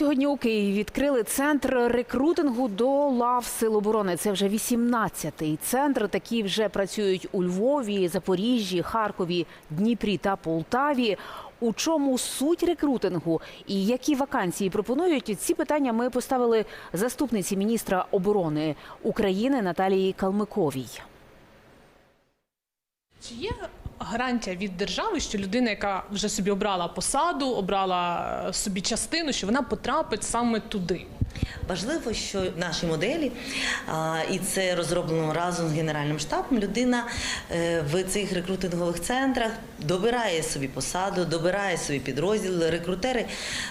Сьогодні у Києві відкрили центр рекрутингу до лав Сил оборони. Це вже 18-й центр. Такі вже працюють у Львові, Запоріжжі, Харкові, Дніпрі та Полтаві. У чому суть рекрутингу і які вакансії пропонують? Ці питання ми поставили заступниці міністра оборони України Наталії Калмиковій. Чи є гарантія від держави, що людина, яка вже собі обрала посаду, обрала е, собі частину, що вона потрапить саме туди? Важливо, що в нашій моделі, і це розроблено разом з Генеральним штабом, людина е, в цих рекрутингових центрах добирає собі посаду, добирає собі підрозділ. Рекрутери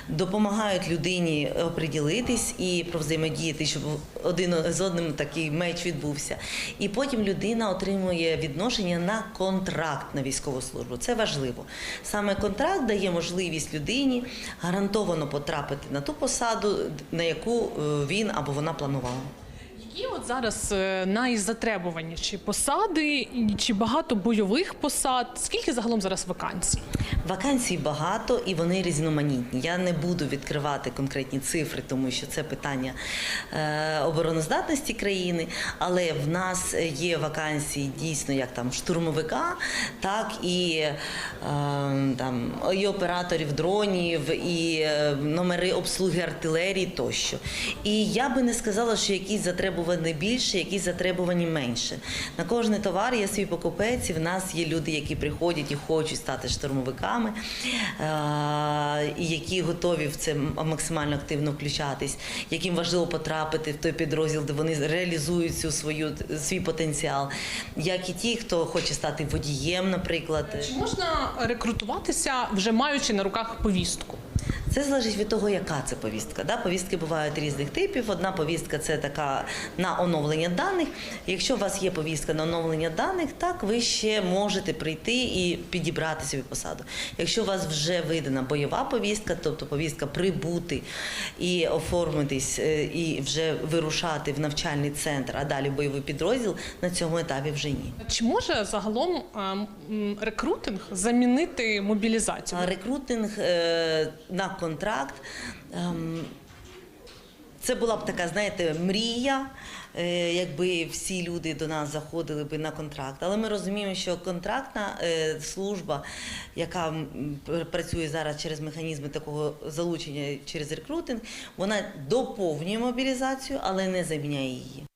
допомагають людині оприділитись і провзаємодіяти, щоб один з одним такий меч відбувся. І потім людина отримує відношення на контракт на військову службу. Це важливо. Саме контракт дає можливість людині гарантовано потрапити на ту посаду, на яку е, він або вона планувала. Які от зараз е, найзатребуваніші посади, чи багато бойових посад? Скільки загалом зараз вакансій? Вакансій багато і вони різноманітні. Я не буду відкривати конкретні цифри, тому що це питання е, обороноздатності країни. Але в нас є вакансії дійсно як там штурмовика, так і, е, там, і операторів дронів, і номери обслуги артилерії тощо. І я би не сказала, що якісь затребувані більше, якісь затребувані менше. На кожний товар є свій покупець, і в нас є люди, які приходять і хочуть стати штурмовиками, е, і які готові в це максимально активно включатись, яким важливо потрапити в той підрозділ, де вони реалізують цю свою свій потенціал, як і ті, хто хоче стати водієм, наприклад. Чи можна рекрутуватися вже маючи на руках повістку? Це залежить від того, яка це повістка. Да? Повістки бувають різних типів. Одна повістка це така на оновлення даних. Якщо у вас є повістка на оновлення даних, так ви ще можете прийти і підібрати собі посаду. Якщо у вас вже видана бойова повістка, тобто повістка прибути і оформитись, е, і вже вирушати в навчальний центр, а далі в бойовий підрозділ, на цьому етапі вже ні. Чи може загалом рекрутинг замінити мобілізацію? Рекрутинг е, на контракт. ем, Це була б така, знаєте, мрія, е, якби всі люди до нас заходили би на контракт. Але ми розуміємо, що контрактна е, служба, яка працює зараз через механізми такого залучення через рекрутинг, вона доповнює мобілізацію, але не заміняє її.